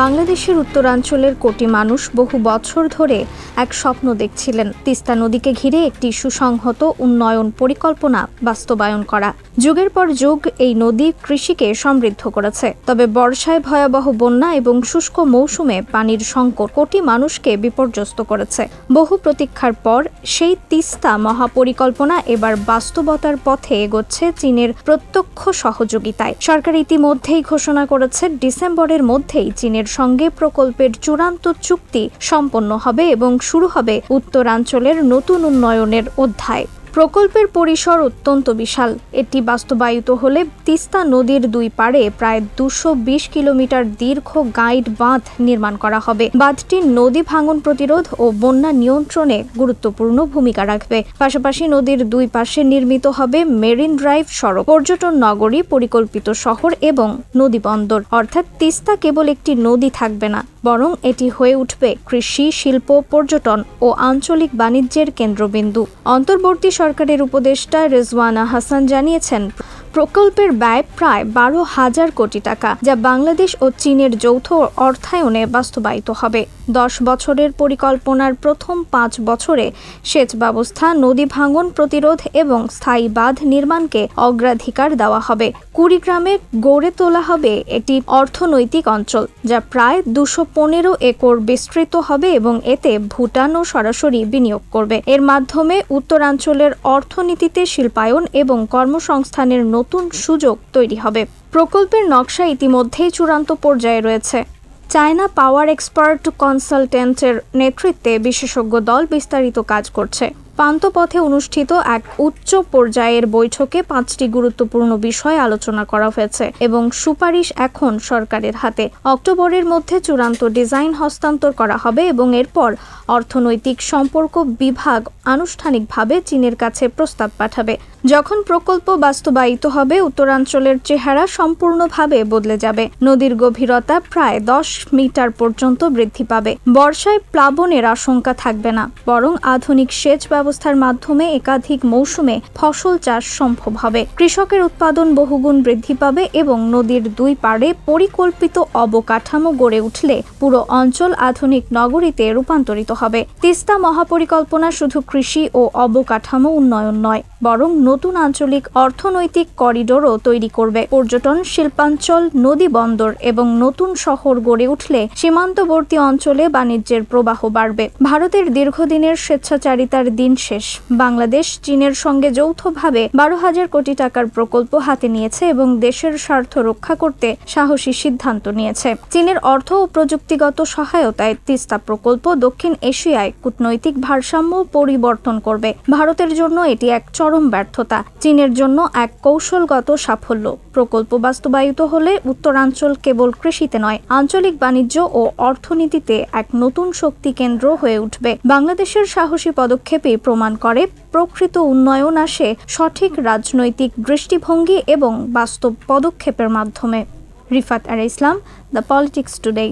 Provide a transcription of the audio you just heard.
বাংলাদেশের উত্তরাঞ্চলের কোটি মানুষ বহু বছর ধরে এক স্বপ্ন দেখছিলেন তিস্তা নদীকে ঘিরে একটি সুসংহত উন্নয়ন পরিকল্পনা বাস্তবায়ন করা। যুগের পর যুগ এই নদী কৃষিকে সমৃদ্ধ করেছে। তবে বর্ষায় ভয়াবহ বন্যা এবং শুষ্ক মৌসুমে পানির সংকট কোটি মানুষকে বিপর্যস্ত করেছে। বহু প্রতীক্ষার পর সেই তিস্তা মহাপরিকল্পনা এবার বাস্তবতার পথে এগোচ্ছে চীনের প্রত্যক্ষ সহযোগিতায়। সরকার ইতিমধ্যেই ঘোষণা করেছে, ডিসেম্বরের মধ্যেই চীনের সঙ্গে প্রকল্পের চূড়ান্ত চুক্তি সম্পন্ন হবে এবং শুরু হবে উত্তরাঞ্চলের নতুন উন্নয়নের অধ্যায়। প্রকল্পের পরিসর অত্যন্ত বিশাল। এটি বাস্তবায়িত হলে তিস্তা নদীর দুই পাড়ে প্রায় দুশো কিলোমিটার দীর্ঘ গাইড বাঁধ নির্মাণ করা হবে। বাঁধটি নদী ভাঙন প্রতিরোধ ও বন্যা নিয়ন্ত্রণে গুরুত্বপূর্ণ ভূমিকা রাখবে। পাশাপাশি নদীর দুই পাশে নির্মিত হবে মেরিন ড্রাইভ সড়ক, পর্যটন নগরী, পরিকল্পিত শহর এবং নদী বন্দর। অর্থাৎ তিস্তা কেবল একটি নদী থাকবে না, বরং এটি হয়ে উঠবে কৃষি, শিল্প, পর্যটন ও আঞ্চলিক বাণিজ্যের কেন্দ্রবিন্দু। অন্তর্বর্তী সরকারের উপদেষ্টা রেজওয়ানা হাসান জানিয়েছেন। প্রকল্পের ব্যয় প্রায় বারো হাজার কোটি টাকা, যা বাংলাদেশ ও চীনের যৌথ অর্থায়নে বাস্তবায়িত হবে। দশ বছরের পরিকল্পনার প্রথম পাঁচ বছরে সেচ ব্যবস্থা, নদী ভাঙন প্রতিরোধ এবং স্থায়ী বাঁধ নির্মাণকে অগ্রাধিকার দেওয়া হবে। কুড়িগ্রামে গড়ে তোলা হবে একটি অর্থনৈতিক অঞ্চল, যা প্রায় দুশো পনেরো একর বিস্তৃত হবে এবং এতে ভুটানও সরাসরি বিনিয়োগ করবে। এর মাধ্যমে উত্তরাঞ্চলের অর্থনীতিতে শিল্পায়ন এবং কর্মসংস্থানের নতুন সুযোগ তৈরি হবে। প্রকল্পের নকশা ইতিমধ্যেই চূড়ান্ত পর্যায়ে রয়েছে। চায়না পাওয়ার এক্সপার্ট কনসালটেন্টের নেতৃত্বে বিশেষজ্ঞ দল বিস্তারিত কাজ করছে। পান্তপথে অনুষ্ঠিত এক উচ্চ পর্যায়ের বৈঠকে পাঁচটি গুরুত্বপূর্ণ বিষয় আলোচনা করা হয়েছে এবং সুপারিশ এখন সরকারের হাতে। অক্টোবরের মধ্যে চূড়ান্ত ডিজাইন হস্তান্তর করা হবে এবং এরপর অর্থনৈতিক সম্পর্ক বিভাগ আনুষ্ঠানিকভাবে চীনের কাছে প্রস্তাব পাঠাবে। যখন প্রকল্প বাস্তবায়িত হবে, উত্তরাঞ্চলের চেহারা সম্পূর্ণভাবে বদলে যাবে। নদীর গভীরতা প্রায় দশ মিটার পর্যন্ত বৃদ্ধি পাবে। বর্ষায় প্লাবনের আশঙ্কা থাকবে না, বরং আধুনিক সেচ ব্যবস্থার মাধ্যমে একাধিক মৌসুমে ফসল চাষ সম্ভব হবে। কৃষকের উৎপাদন বহুগুণ বৃদ্ধি পাবে এবং নদীর দুই পাড়ে পরিকল্পিত অবকাঠামো গড়ে উঠলে পুরো অঞ্চল আধুনিক নগরীতে রূপান্তরিত হবে। তিস্তা মহাপরিকল্পনা শুধু কৃষি ও অবকাঠামো উন্নয়ন নয়, বরং নতুন আঞ্চলিক অর্থনৈতিক করিডোরও তৈরি করবে। পর্যটন, শিল্পাঞ্চল, নদী বন্দর এবং নতুন শহর গড়ে উঠলে সীমান্তবর্তী অঞ্চলে বাণিজ্যের প্রবাহ বাড়বে। ভারতের দীর্ঘদিনের স্বেচ্ছাচারিতার দিন শেষ। বাংলাদেশ চীনের সঙ্গে যৌথভাবে বারো হাজার কোটি টাকার প্রকল্প হাতে নিয়েছে এবং দেশের স্বার্থ রক্ষা করতে সাহসী সিদ্ধান্ত নিয়েছে। চীনের অর্থ ও প্রযুক্তিগত সহায়তায় তিস্তা প্রকল্প দক্ষিণ এশিয়ায় কূটনৈতিক ভারসাম্য পরিবর্তন করবে। ভারতের জন্য এটি এক চরম ব্যর্থতা, চীনের জন্য এক কৌশলগত সাফল্য। প্রকল্প বাস্তবায়িত হলে উত্তরাঞ্চল কেবল কৃষিতে নয়, আঞ্চলিক বাণিজ্য ও অর্থনীতিতে এক নতুন শক্তি কেন্দ্র হয়ে উঠবে। বাংলাদেশের সাহসী পদক্ষেপে প্রমাণ করে, প্রকৃত উন্নয়ন আসে সঠিক রাজনৈতিক দৃষ্টিভঙ্গি এবং বাস্তব পদক্ষেপের মাধ্যমে। রিফাত আর ইসলাম, দ্য পলিটিক্স টুডে।